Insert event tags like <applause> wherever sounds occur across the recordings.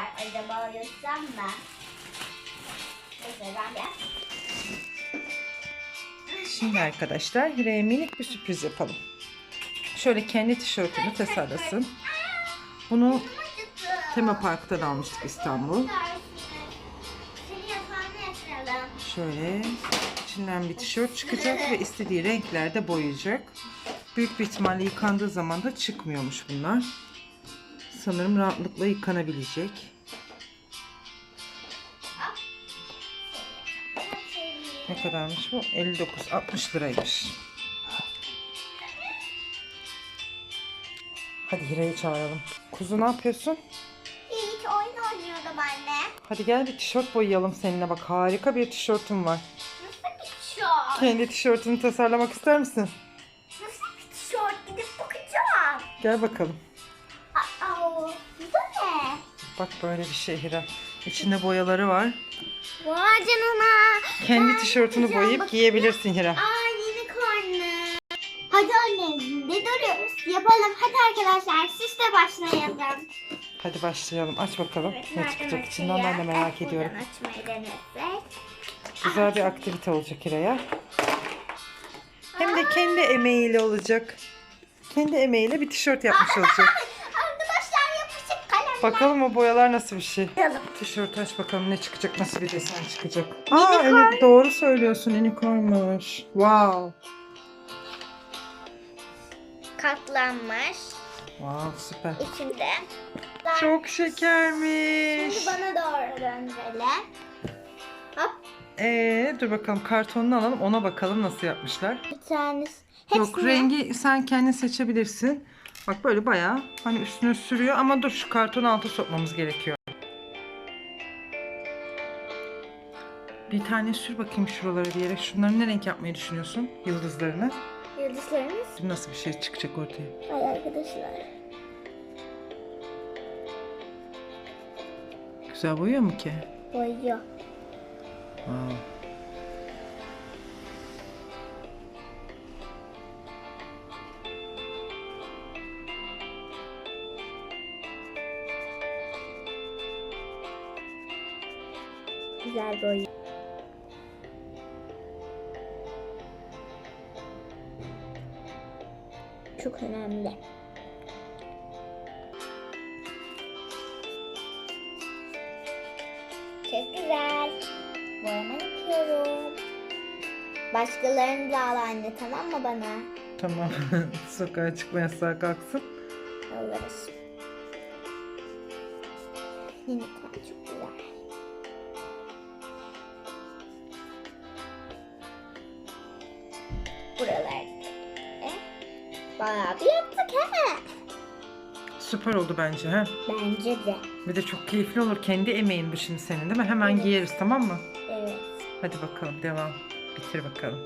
Açsam ben. Neyse ben de. Şimdi arkadaşlar Hira'ya minik bir sürpriz yapalım. Şöyle kendi tişörtünü tasarlasın. Bunu Tema Park'tan almıştık İstanbul. Şöyle içinden bir tişört çıkacak ve istediği renklerde boyayacak. Büyük bir ihtimalle yıkandığı zaman da çıkmıyormuş bunlar. Sanırım rahatlıkla yıkanabilecek. Ne kadarmış bu? 59, 60 liraymış. Hadi Hira'yı çağıralım. Kuzu ne yapıyorsun? Hiç oyun oynuyordum anne. Hadi gel bir tişört boyayalım seninle. Bak harika bir tişörtüm var. Nasıl bir tişört? Kendi tişörtünü tasarlamak ister misin? Nasıl bir tişört? Gidip bakacağım. Gel bakalım. Bak böyle bir şey Hira. İçinde boyaları var. Vay canına. Kendi tişörtünü boyayıp giyebilirsin Hira. Aa yeni karnı. Hadi anne ne duruyoruz? Yapalım. Hadi arkadaşlar siz de başlayalım. Hadi başlayalım. Aç bakalım Evet, ne çıkacak içinden ben de merak Evet, ediyorum. Buradan açmayı denesek. Güzel bir aktivite olacak Hira'ya. Hem de kendi emeğiyle olacak. Kendi emeğiyle bir tişört yapmış <laughs> olacak. Bakalım o boyalar nasıl bir şey. Tişört aç bakalım ne çıkacak, nasıl bir desen çıkacak. Aa evet doğru söylüyorsun unicornmuş. Wow. Katlanmış. Wow süper. İçinde. Çok şekermiş. Şimdi bana doğru döndürelim. Hop. Ee, dur bakalım kartonunu alalım ona bakalım nasıl yapmışlar. Bir tanesi. Yok Hepsini- rengi sen kendin seçebilirsin. Bak böyle bayağı hani üstüne sürüyor ama dur şu kartonu alta sokmamız gerekiyor. Bir tane sür bakayım şuralara diyerek. Şunları ne renk yapmayı düşünüyorsun? Yıldızlarını. Yıldızlarımız. Nasıl bir şey çıkacak ortaya? Hay arkadaşlar. Güzel boyuyor mu ki? Boyuyor. Wow. Güzel boyuyor. Çok önemli. Çok güzel. Boyama yapıyorum. Başkalarını da al anne tamam mı bana? Tamam. <laughs> Sokağa çıkma yasağı kalksın. Alırız. Unicorn çok güzel. Süper oldu bence ha. Bence de. Bir de çok keyifli olur. Kendi emeğin bu şimdi senin değil mi? Hemen giyeriz tamam mı? Evet. Hadi bakalım devam. Bitir bakalım.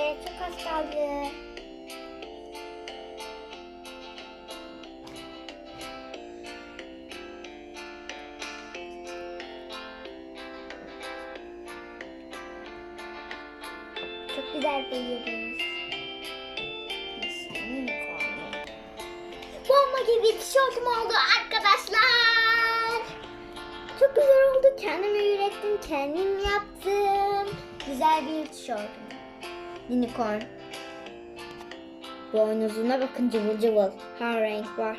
Evet çok az kaldı. Çok güzel. Nasıl unicorn? Bomba gibi tişörtüm oldu arkadaşlar. Çok güzel oldu. Kendim ürettim, kendim yaptım. Güzel bir tişörtüm. Unicorn. Boynuzuna bakın cıvıl cıvıl. Her renk var.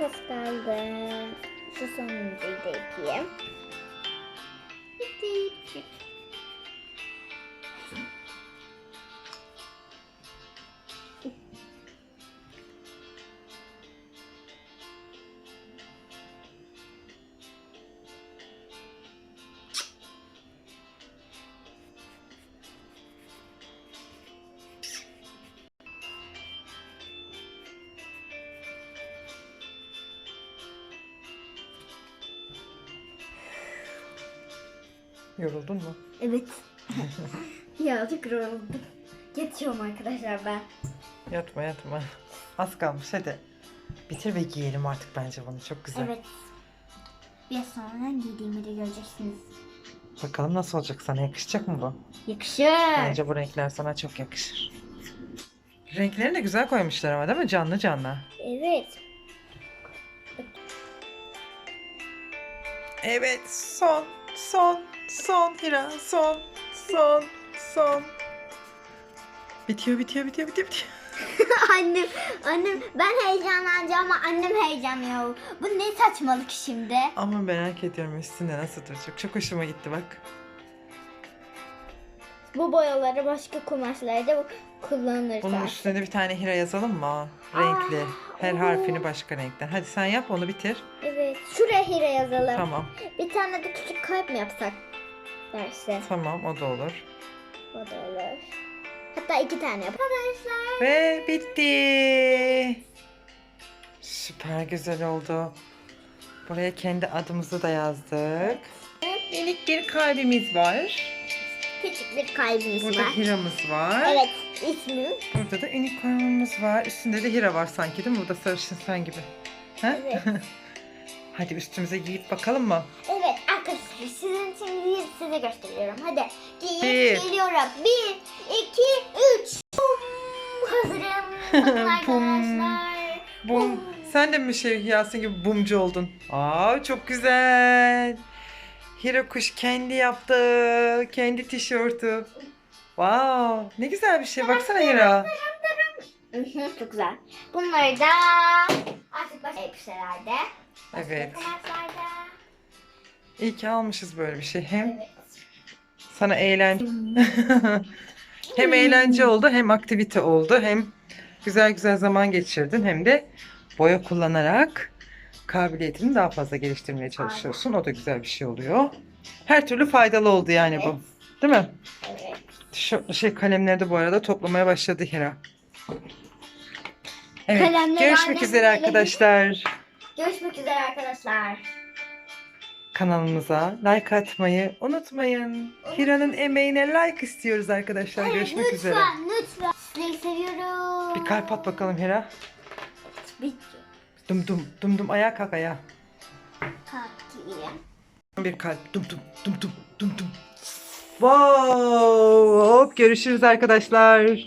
Kas kaldı. Şu sonuncuyu da. Yoruldun mu? Evet. <laughs> Birazcık yoruldum. Yatıyorum arkadaşlar ben. Yatma yatma. Az kalmış hadi. Bitir ve giyelim artık bence bunu. Çok güzel. Evet. Biraz sonra giydiğimi de göreceksiniz. Bakalım nasıl olacak sana yakışacak mı bu? Yakışır. Bence bu renkler sana çok yakışır. Renklerini de güzel koymuşlar ama değil mi? Canlı canlı. Evet. Evet son son son Hira son son son. Bitiyor bitiyor bitiyor bitiyor bitiyor. <laughs> annem, annem ben heyecanlanacağım ama annem heyecanlanıyor. Bu ne saçmalık şimdi? Ama merak ediyorum üstünde nasıl duracak. Çok hoşuma gitti bak. Bu boyaları başka kumaşlarda kullanırız. Bunun üstüne bir tane Hira yazalım mı? Renkli. Her oo. harfini başka renkten. Hadi sen yap onu bitir. Evet. Şuraya hire yazalım. Tamam. Bir tane de küçük kalp mi yapsak? Derse. Tamam o da olur. O da olur. Hatta iki tane yap. Arkadaşlar. Ve bitti. Süper güzel oldu. Buraya kendi adımızı da yazdık. Minik bir kalbimiz var. Küçük bir kalbimiz Burada var. Hira'mız var. Evet. ismi. Burada da unicornumuz var. Üstünde de Hira var sanki değil mi? Bu da sarışın sen gibi. Ha? Evet. <laughs> Hadi üstümüze giyip bakalım mı? Evet sizin için bir size gösteriyorum. Hadi Bir. geliyorum. Bir, iki, üç. Bum. Hazırım. Bakın <laughs> Bum. arkadaşlar. Bum. Sen de mi şey Yasin gibi bumcu oldun? Aa çok güzel. Hira kuş kendi yaptı. Kendi tişörtü. Wow, ne güzel bir şey. Baksana hı, Çok güzel. Bunları da artık başka elbiselerde. başka Evet. kumaşlarda. İyi ki almışız böyle bir şey. Hem Evet. sana eğlence <laughs> hem eğlence oldu hem aktivite oldu hem güzel güzel zaman geçirdin hem de boya kullanarak kabiliyetini daha fazla geliştirmeye çalışıyorsun. O da güzel bir şey oluyor. Her türlü faydalı oldu yani bu. Değil mi? Evet. Tişört şey kalemleri de bu arada toplamaya başladı Hira. Evet. Kalemleri görüşmek üzere arkadaşlar. Görüşmek üzere arkadaşlar. Kanalımıza like atmayı unutmayın. Hira'nın emeğine like istiyoruz arkadaşlar. Evet, Görüşmek lütfen, üzere. Lütfen. Sizleri seviyorum. Bir kalp at bakalım Hira. Dum dum dum dum ayağa kalk ayağa. kalkayım. Bir kalp dum dum dum dum dum dum. Wow! Hop görüşürüz arkadaşlar.